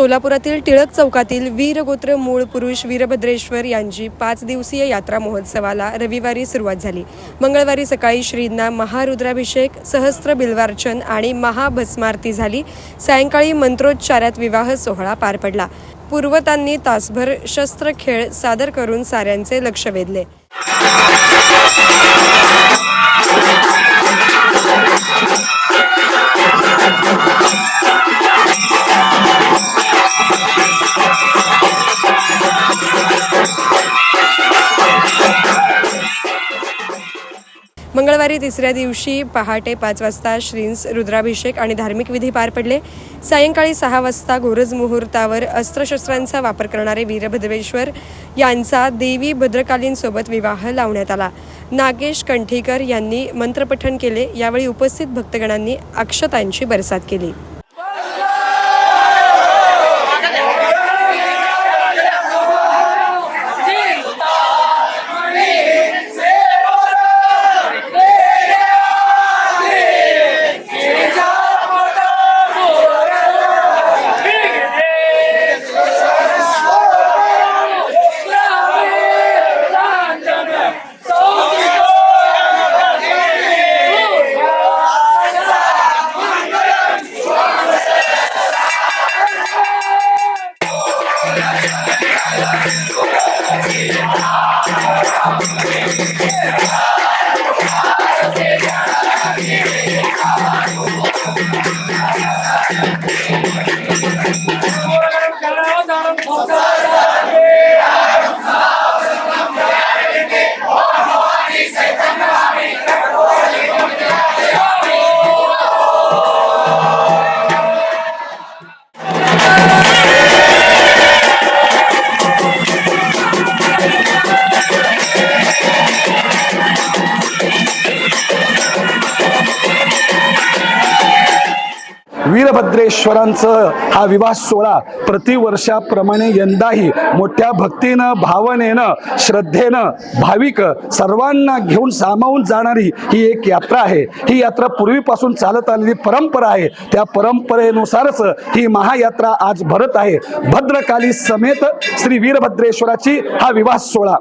सोलापुरातील टिळक चौकातील वीरगोत्र मूळ पुरुष वीरभद्रेश्वर यांची पाच दिवसीय यात्रा महोत्सवाला रविवारी सुरुवात झाली. मंगळवारी सकाळी श्रींना महारुद्राभिषेक सहस्त्र बिल्वार्चन आणि महाभस्मारती झाली. सायंकाळी मंत्रोच्चारात विवाह सोहळा पार पडला. पूर्वतांनी तासभर शस्त्र खेळ सादर करून साऱ्यांचे लक्ष वेधले. मंगळवारी तिसऱ्या दिवशी पहाटे पाच वाजता श्रींस रुद्राभिषेक आणि धार्मिक विधी पार पडले. सायंकाळी सहा वाजता गोरज मुहूर्तावर अस्त्रशस्त्रांचा वापर करणारे वीरभद्रेश्वर यांचा देवी भद्रकालींसोबत विवाह लावण्यात आला. नागेश कंठीकर यांनी मंत्रपठण केले. यावेळी उपस्थित भक्तगणांनी अक्षतांची बरसात केली. वीरभद्रेश्वरांचं हा विवाह सोहळा प्रतिवर्षाप्रमाणे यंदाही मोठ्या भक्तीनं भावनेनं श्रद्धेनं भाविक सर्वांना घेऊन सामावून जाणारी ही एक यात्रा आहे. ही यात्रा पूर्वीपासून चालत आलेली परंपरा आहे. त्या परंपरेनुसारच ही महायात्रा आज भरत आहे. भद्रकाली समेत श्री वीरभद्रेश्वराची हा विवाह सोहळा.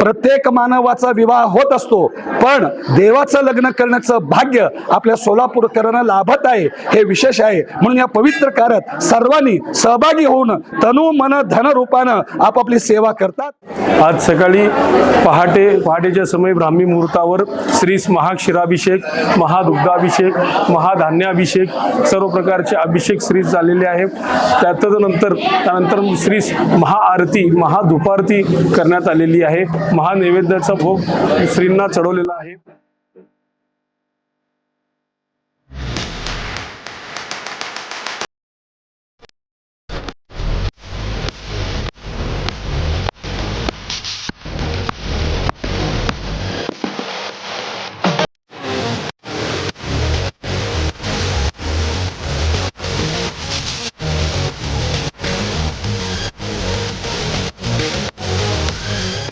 प्रत्येक मानवाचा विवाह होत असतो पण देवाचं लग्न करण्याचं भाग्य आपल्या सोलापूरकरांना लाभत आहे हे विशेष आहे. म्हणून या पवित्र कार्यात सर्वांनी सहभागी होऊन तनु मन धन रूपानं आपापली सेवा करतात. आज सकाळी पहाटे पहाटेच्या समय ब्राह्मी मुहूर्तावर श्री महाक्षीराभिषेक महादुग्धाभिषेक महाधान्याभिषेक सर्व प्रकारचे अभिषेक श्री झालेले आहे त्यातच नंतर त्यानंतर श्री महाआरती महाधुपारती करण्यात आलेली आहे. महानैवेद्याचा भोग श्रींना चढवलेला आहे.